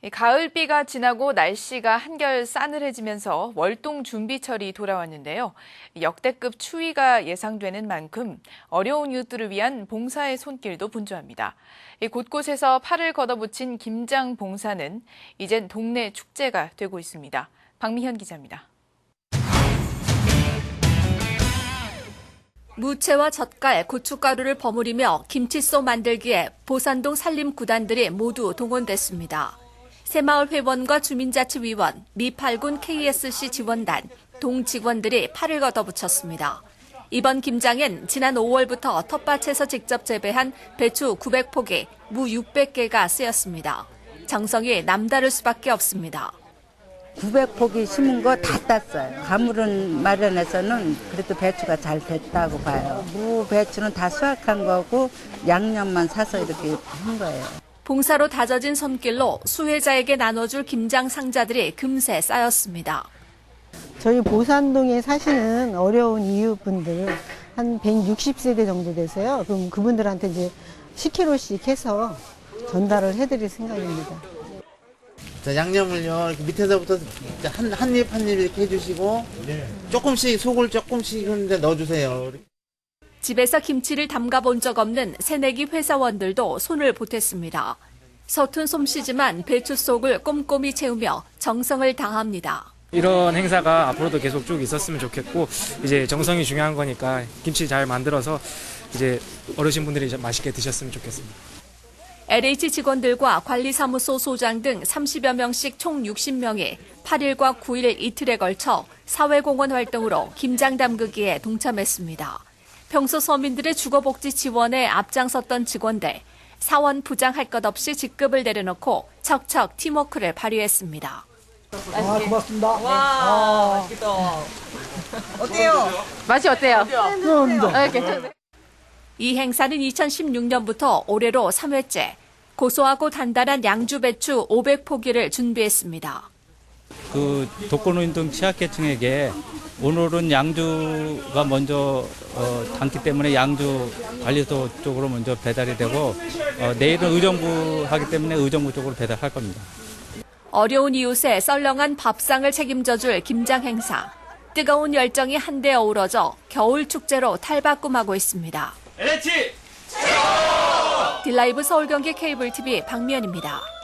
이 가을비가 지나고 날씨가 한결 싸늘해지면서 월동 준비철이 돌아왔는데요. 역대급 추위가 예상되는 만큼 어려운 이웃들을 위한 봉사의 손길도 분주합니다. 이 곳곳에서 팔을 걷어붙인 김장 봉사는 이젠 동네 축제가 되고 있습니다. 박미현 기자입니다. 무채와 젓갈, 고춧가루를 버무리며 김치소 만들기에 보산동 산림 구단들이 모두 동원됐습니다. 새마을 회원과 주민자치위원, 미팔군 KSC 지원단, 동 직원들이 팔을 걷어붙였습니다. 이번 김장엔 지난 5월부터 텃밭에서 직접 재배한 배추 900포기, 무 600개가 쓰였습니다. 정성이 남다를 수밖에 없습니다. 900포기 심은 거 다 땄어요. 가물은 마련해서는 그래도 배추가 잘 됐다고 봐요. 무 배추는 다 수확한 거고 양념만 사서 이렇게 한 거예요. 봉사로 다져진 손길로 수혜자에게 나눠줄 김장 상자들이 금세 쌓였습니다. 저희 보산동에 사시는 어려운 이웃분들 한 160세대 정도 되세요. 그럼 그분들한테 이제 10kg씩 해서 전달을 해드릴 생각입니다. 자, 양념을요, 밑에서부터 한, 한 입, 한입 이렇게 해주시고, 조금씩, 속을 조금씩 넣어주세요. 집에서 김치를 담가 본 적 없는 새내기 회사원들도 손을 보탰습니다. 서툰 솜씨지만 배추 속을 꼼꼼히 채우며 정성을 다합니다. 이런 행사가 앞으로도 계속 쭉 있었으면 좋겠고 이제 정성이 중요한 거니까 김치 잘 만들어서 이제 어르신분들이 맛있게 드셨으면 좋겠습니다. LH 직원들과 관리사무소 소장 등 30여 명씩 총 60명이 8일과 9일 이틀에 걸쳐 사회공헌 활동으로 김장 담그기에 동참했습니다. 평소 서민들의 주거복지 지원에 앞장섰던 직원들, 사원 부장할 것 없이 직급을 내려놓고 척척 팀워크를 발휘했습니다. 맛이 어때요? 아, 괜찮아요. 이 행사는 2016년부터 올해로 3회째 고소하고 단단한 양주 배추 500포기를 준비했습니다. 그 독거노인등 취약계층에게 오늘은 양주가 먼저 어, 담기 때문에 양주 관리소 쪽으로 먼저 배달이 되고 어, 내일은 의정부 하기 때문에 의정부 쪽으로 배달할 겁니다. 어려운 이웃의 썰렁한 밥상을 책임져줄 김장 행사. 뜨거운 열정이 한데 어우러져 겨울 축제로 탈바꿈하고 있습니다. LH! 딜라이브 서울 경기 케이블 TV 박미연입니다.